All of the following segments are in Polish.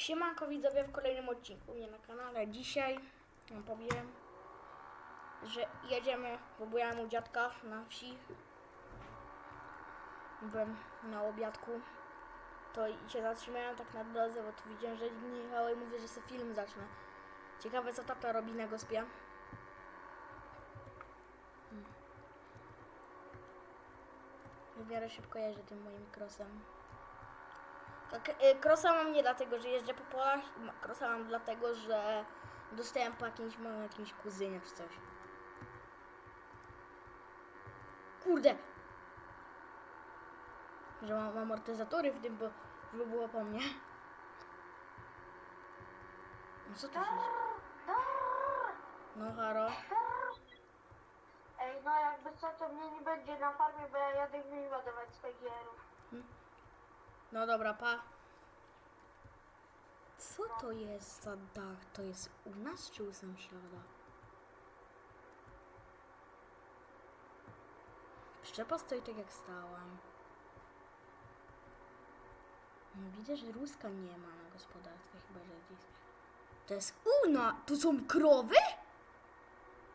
Siemanko widzowie w kolejnym odcinku mnie na kanale. Dzisiaj wam powiem, że jedziemy, bo byłem u dziadka na wsi. Byłem na obiadku. To i się zatrzymałem tak na drodze, bo tu widziałem, że Michał i mówię, że sobie film zacznę. Ciekawe co tata robi na gospie. Hmm. W miarę szybko jeżdżę tym moim krosem. Tak, y, Krosa mam nie dlatego, że jeżdżę po polach, krosa mam dlatego, że dostałem po jakimś małym jakimś kuzynie czy coś. Kurde! Że mam amortyzatory w tym, bo żeby było po mnie. No co tu się dzieje? No haro. Ej, no jakby co, to mnie nie będzie na farmie, bo ja jadę mi ładować z PGR-ów. No dobra, pa. Co to jest za dach? To jest u nas czy u sąsiada? Przyczepa stoi tak jak stała. No, Widzę, że ruska nie ma na gospodarstwie, chyba że gdzieś. To jest una! Tu są krowy?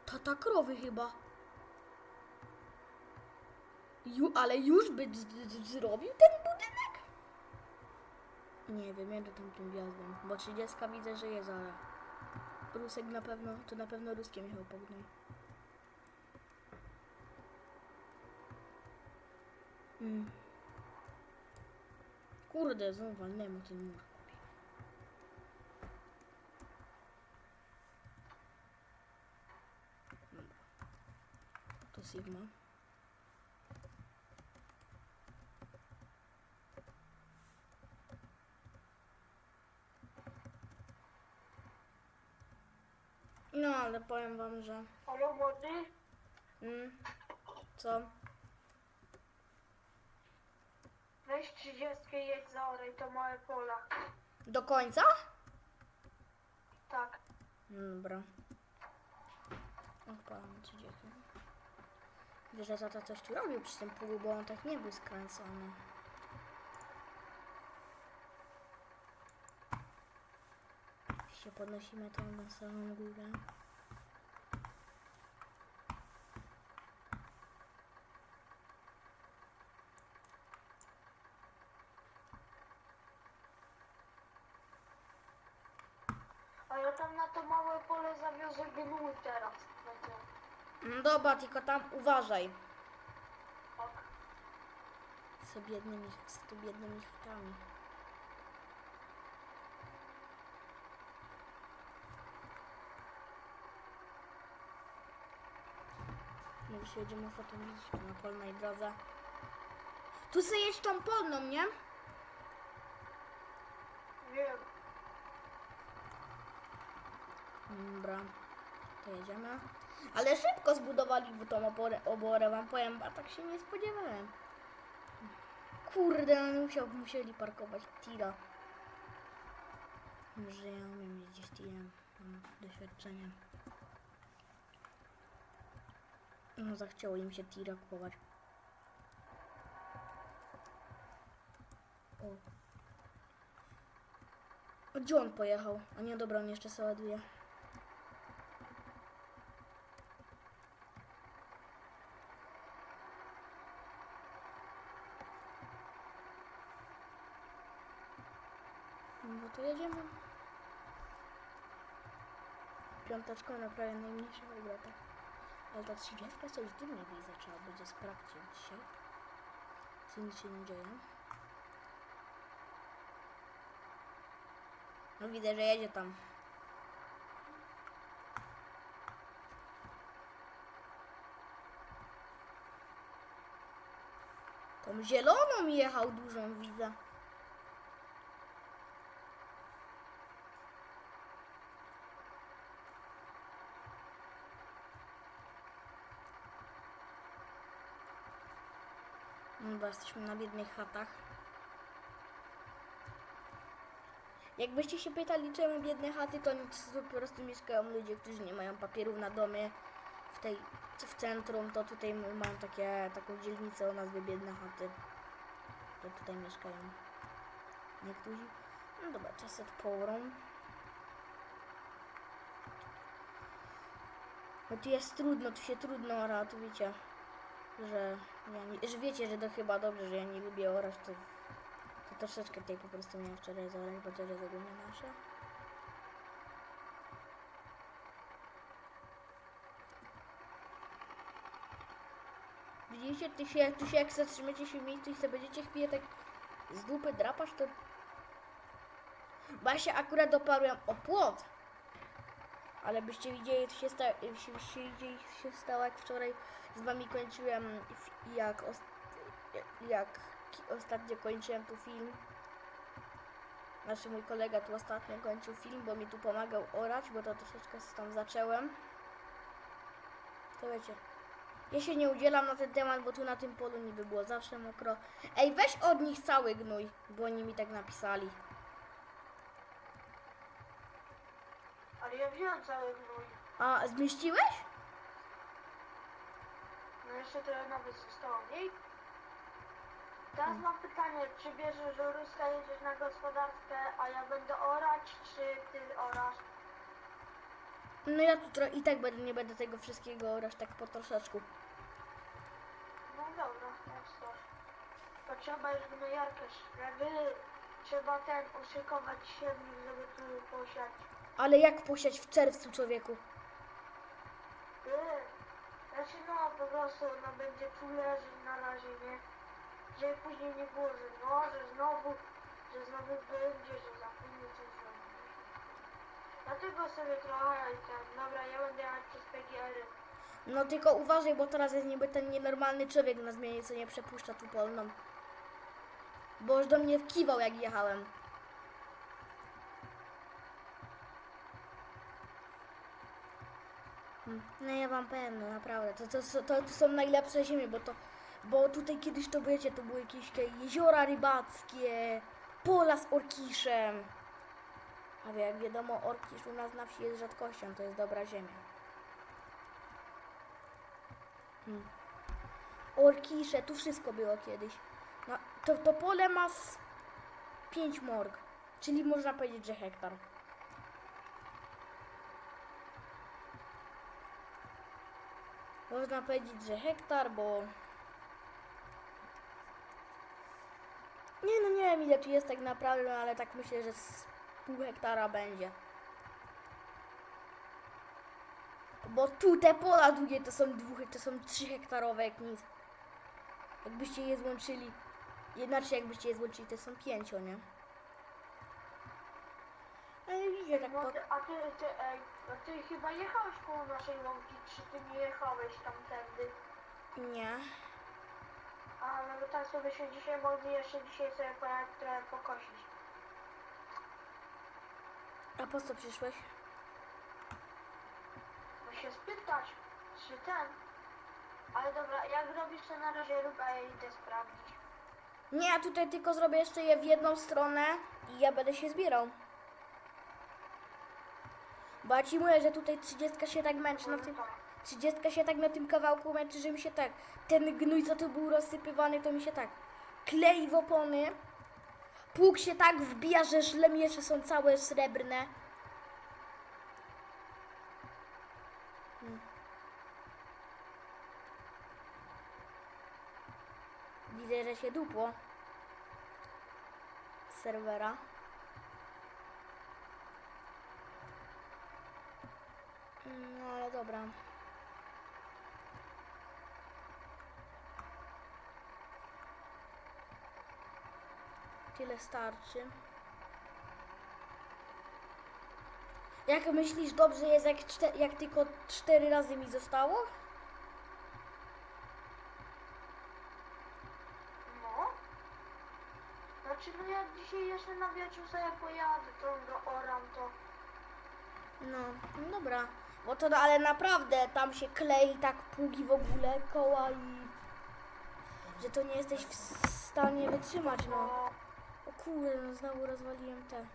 Tata krowy chyba. Ju, ale już by zrobił ten? Nie wiem, jadę tam tym wjazdem, bo 30 widzę, że jest, ale Rusek na pewno, to na pewno ruskie Michał pognął. Mm. Kurde, znowu walnęłem mu ten mur. To Sigma. No, ale powiem wam, że... Halo młody? Mm, co? Weź 30 i jedź za oraj, to małe pola. Do końca? Tak. Dobra. Odpalam 30. Wiesz, że tata coś tu robił przy tym pługu, bo on tak nie był skręcony. się podnosimy tam na samą górę. A ja tam na to małe pole gnój teraz. Będzie. No dobra, tylko tam uważaj. Tak. Z biednymi, z tymi biednymi chatami. My już jedziemy fotograficznie na polnej drodze. Tu sobie jedź tą polną, nie? Wiem. Dobra, jedziemy. Ale szybko zbudowali tą oborę, oborę wam powiem, a tak się nie spodziewałem. Kurde, musiał, musieli parkować tira. Że ja umiem jeździć tirem, mam doświadczenie. No zachciało im się tira kupować. O. O, Gdzie on pojechał? A nie, dobra, on jeszcze sobie ładuje. No to jedziemy. Piąteczką na prawie najmniejszych obrotach. Ale ta 30 coś w niej zaczęła będzie sprawdzić dzisiaj. Co nic się nie dzieje. No widzę, że jedzie tam. Tą zieloną jechał dużą, widzę. Jesteśmy na biednych chatach. Jakbyście się pytali, czemu biedne chaty, to nic, po prostu mieszkają ludzie, którzy nie mają papierów na domy. W tej, w centrum, to tutaj mają takie, taką dzielnicę o nazwie biedne chaty. To tutaj mieszkają niektórzy. No dobra, czas od porą. No tu jest trudno, tu się trudno ora, tu wiecie, że ja nie, że wiecie, że to chyba dobrze, że ja nie lubię orać, to, to troszeczkę tutaj po prostu miałem wczoraj zaorać, bo to jest ogólnie nasze. Widzicie, ty się, tu się jak zatrzymacie się w miejscu i sobie będziecie chwilę tak z dupy drapać, to... Bo ja się akurat doparłem o płot. Ale byście widzieli, co się stało, byście widzieli, co się stało, jak wczoraj z wami kończyłem, jak, os, jak ostatnio kończyłem tu film. Znaczy mój kolega tu ostatnio kończył film, bo mi tu pomagał orać, bo to troszeczkę tam zacząłem. To wiecie. Ja się nie udzielam na ten temat, bo tu na tym polu niby było zawsze mokro. Ej, weź od nich cały gnój, bo oni mi tak napisali. Ja wziąłem cały gnój. A, zmieściłeś? No jeszcze trochę nawet zostało mniej. Teraz mam pytanie, czy bierzesz Ruska, jedziesz na gospodarkę, a ja będę orać, czy ty orasz? No ja tu tro- i tak będę, nie będę tego wszystkiego orać tak po troszeczku. No dobra, tak coś. To trzeba już gnojarkę, żeby trzeba ten uszykować siewnik, żeby tu posiać. Ale jak posiać w czerwcu, człowieku? Znaczy no po prostu no będzie tu leżeć na razie, nie? Żeby później nie było, że no, że znowu, że znowu będzie, że za chwilę coś. Dlatego sobie trochę i ten, dobra, ja będę jechać przez PGR-y. No tylko uważaj, bo teraz jest niby ten nienormalny człowiek na zmianie, co nie przepuszcza tu polną. Bo już do mnie kiwał, jak jechałem. No ja wam powiem, no naprawdę, to, to, to, to są najlepsze ziemie, bo to, bo tutaj kiedyś to wiecie, to były jakieś jeziora rybackie, pola z orkiszem. A wie- jak wiadomo, orkisz u nas na wsi jest rzadkością, to jest dobra ziemia. Hmm. Orkisze, tu wszystko było kiedyś. No, to, to pole ma z 5 morg, czyli można powiedzieć, że hektar. Można powiedzieć, że hektar, bo... Nie no, nie wiem ile tu jest tak naprawdę, ale tak myślę, że z pół hektara będzie. Bo tu te pola długie to są dwóch, to są trzy hektarowe jak nic. Jakbyście je złączyli, inaczej jakbyście je złączyli, to są pięcio, nie? Ale widzicie, tak No po... ty, a ty, ty, ej, a ty chyba jechałeś koło naszej łąki, czy ty nie jechałeś tamtędy? Nie. A no bo tak sobie się dzisiaj mogli jeszcze dzisiaj sobie pojechać trochę pokosić. A po co przyszłeś? No się spytać, czy ten. Ale dobra, jak robisz to na razie rób, a ja idę sprawdzić. Nie, ja tutaj tylko zrobię jeszcze je w jedną stronę i ja będę się zbierał. Bo ja ci mówię, że tutaj 30 się tak męczy na tym... 30 się tak na tym kawałku męczy, że mi się tak... Ten gnój, co tu był rozsypywany, to mi się tak klei w opony. Pług się tak wbija, że żlemiesze są całe srebrne. Hmm. Widzę, że się dupło. Serwera. No ale dobra. Tyle starczy. Jak myślisz, dobrze jest, jak, jak tylko cztery razy mi zostało? No. Znaczy no jak dzisiaj jeszcze na wieczór sobie pojadę, to oram to. No, no dobra. Bo to, no, ale naprawdę tam się klei tak pługi w ogóle, koła i... Że to nie jesteś w stanie wytrzymać, no. No. O kurde, no znowu rozwaliłem te.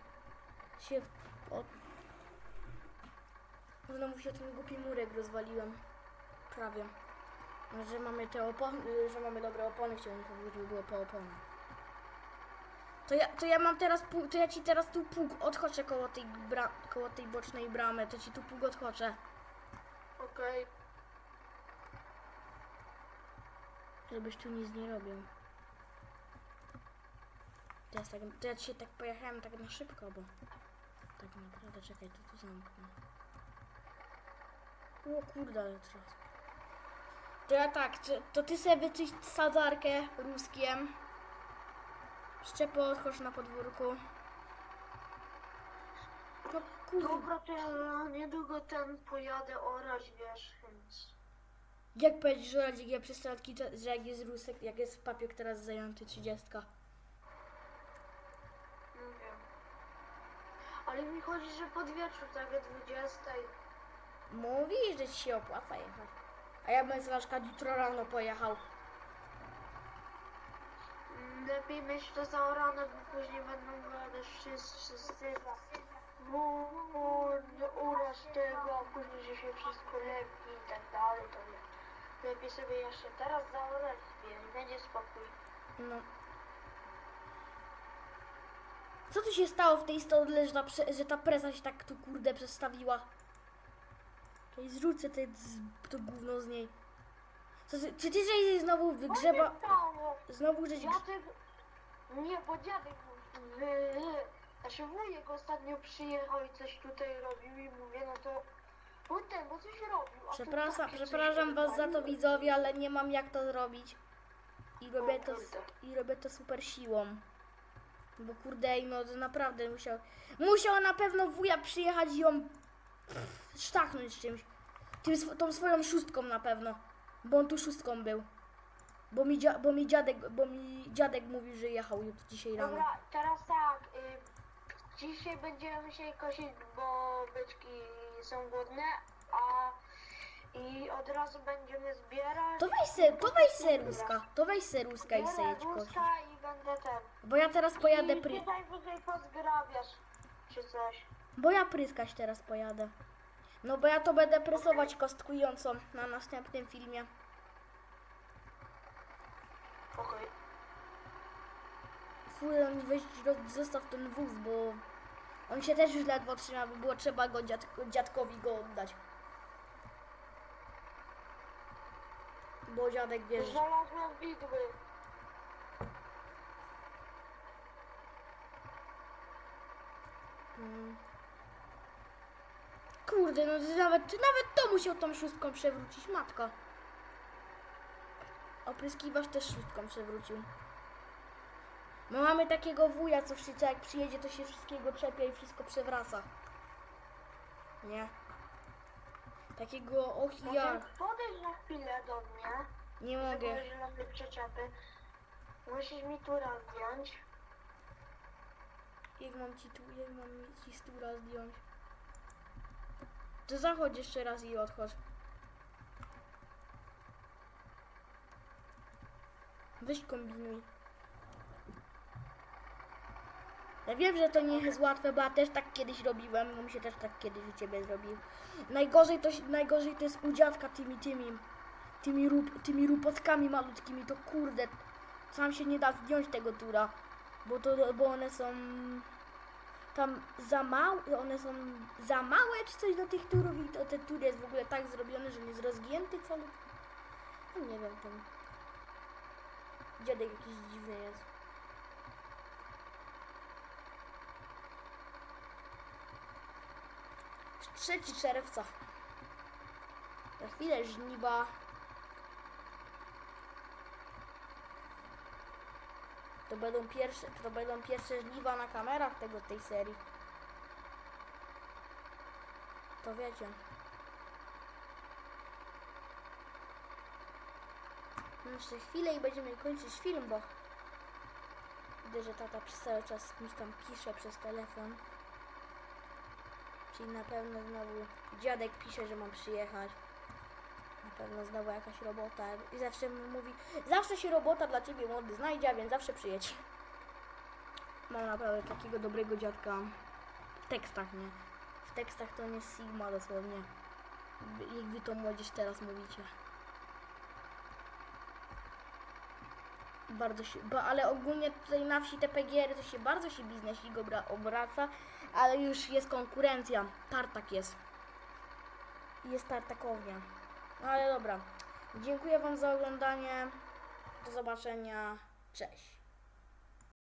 Się. O... Znowu się ten głupi murek rozwaliłem. Prawie. No, Że mamy te opony, że mamy dobre opony, chciałem powiedzieć, żeby było po opony. To ja, to ja mam teraz pół, to ja ci teraz tu pług odchoczę koło tej, bra, koło tej bocznej bramy, to ci tu pług odchoczę. Okej. Żebyś tu nic nie robił. Teraz tak, to ja dzisiaj tak pojechałem tak na szybko, bo tak naprawdę, czekaj, to tu zamknę. O kurde, ale teraz. To ja tak, to, to ty sobie wyczyść sadzarkę ruskiem. Szczepo odchodź na podwórku. No kurde, Dobra, to ja niedługo ten pojadę orać, wiesz, więc... jak powiedzieć, że Radzik ja przestatki, to, że jak jest rusek, jak jest papier teraz zajęty 30. No wiem. Ale mi chodzi, że pod wieczór, tak o 20. Mówi, że ci się opłaca jechać. A ja bym zwłaszcza jutro rano pojechał. Mm, Lepiej mieć to zaorane, bo później będą gadać wszyscy, wszyscy no, no, uraż tego, a później, że się wszystko lepi i tak dalej, to nie. Lepiej sobie jeszcze teraz zaorać, i będzie spokój. No. Co tu się stało w tej stodle, że ta, że ta presa się tak tu kurde przestawiła? Czekaj, zrzucę te, z- to gówno z niej. Co, ty- czy ty żeś znowu wygrzeba... Znowu żeś... grz- Dziadek... Nie, bo dziadek... Wy... Znaczy wujek ostatnio przyjechał i coś tutaj robił i mówię, no to... Potem, bo coś robił. a tu Przepraszam, takie coś przepraszam was za to widzowie, ale nie mam jak to zrobić. I robię to, s- i robię to super siłą. Bo kurde, ej, no to naprawdę musiał. Musiał na pewno wuja przyjechać i ją pff, sztachnąć czymś. Tym, sw- tą swoją szóstką na pewno. Bo on tu szóstką był. Bo mi, dzia, bo mi dziadek, bo mi dziadek mówił, że jechał jut- dzisiaj rano. Dobra, teraz tak. Y, dzisiaj będziemy się kosić, bo byczki są głodne, a... I od razu będziemy zbierać. To weź se, to weź se ruska. To weź se ruska i se Biorę jedź kosić. i będę ten. Bo ja teraz pojadę I pry... ty najwyżej pozgrabiasz, czy coś. Bo ja pryskać teraz pojadę. No bo ja to będę presować kostkującą na następnym filmie. Okej. Fuj, on weź zostaw ten wóz, bo on się też już ledwo trzyma, bo było trzeba go dziad, dziadkowi go oddać. Bo dziadek wiesz, widły. mm. Kurde, no to nawet, nawet to musiał tą szóstką przewrócić, matka. Opryskiwasz też szóstką przewrócił. My mamy takiego wuja, co wszyscy jak przyjedzie, to się wszystkiego czepia i wszystko przewraca. Nie. Takiego, och ja, Mogę podejść na chwilę do mnie. nie mogę. Że przyczepy. Musisz mi tu raz zdjąć. Jak mam ci tu, jak mam ci z tura zdjąć? To zachodź jeszcze raz i odchodź. Weź kombinuj. Ja wiem, że to nie jest łatwe, bo ja też tak kiedyś robiłem, bo mi się też tak kiedyś u ciebie zrobił. Najgorzej to, najgorzej to jest u dziadka tymi, tymi, tymi, rup, tymi rupotkami malutkimi, to kurde, sam się nie da zdjąć tego tura, bo to, bo one są tam za małe, one są za małe czy coś do tych turów i to ten tur jest w ogóle tak zrobiony, że nie jest rozgięty cały. No nie wiem, ten dziadek jakiś dziwny jest. Trzeci czerwca. Za chwilę żniwa. To będą pierwsze, to będą pierwsze żniwa na kamerach tego tej serii. To wiecie. Jeszcze chwilę i będziemy kończyć film, bo widzę, że tata przez cały czas mi tam pisze przez telefon. Czyli na pewno znowu dziadek pisze, że mam przyjechać. Na pewno znowu jakaś robota. I zawsze mówi, zawsze się robota dla ciebie młody znajdzie, a więc zawsze przyjedź. Mam naprawdę takiego dobrego dziadka. W tekstach, nie? W tekstach to nie Sigma dosłownie. Jak wy to młodzież teraz mówicie. Bardzo się, bo, ale ogólnie tutaj na wsi te PGR to się bardzo się biznesik obra, obraca, ale już jest konkurencja. Tartak jest. Jest tartakownia. No ale dobra. Dziękuję Wam za oglądanie. Do zobaczenia. Cześć.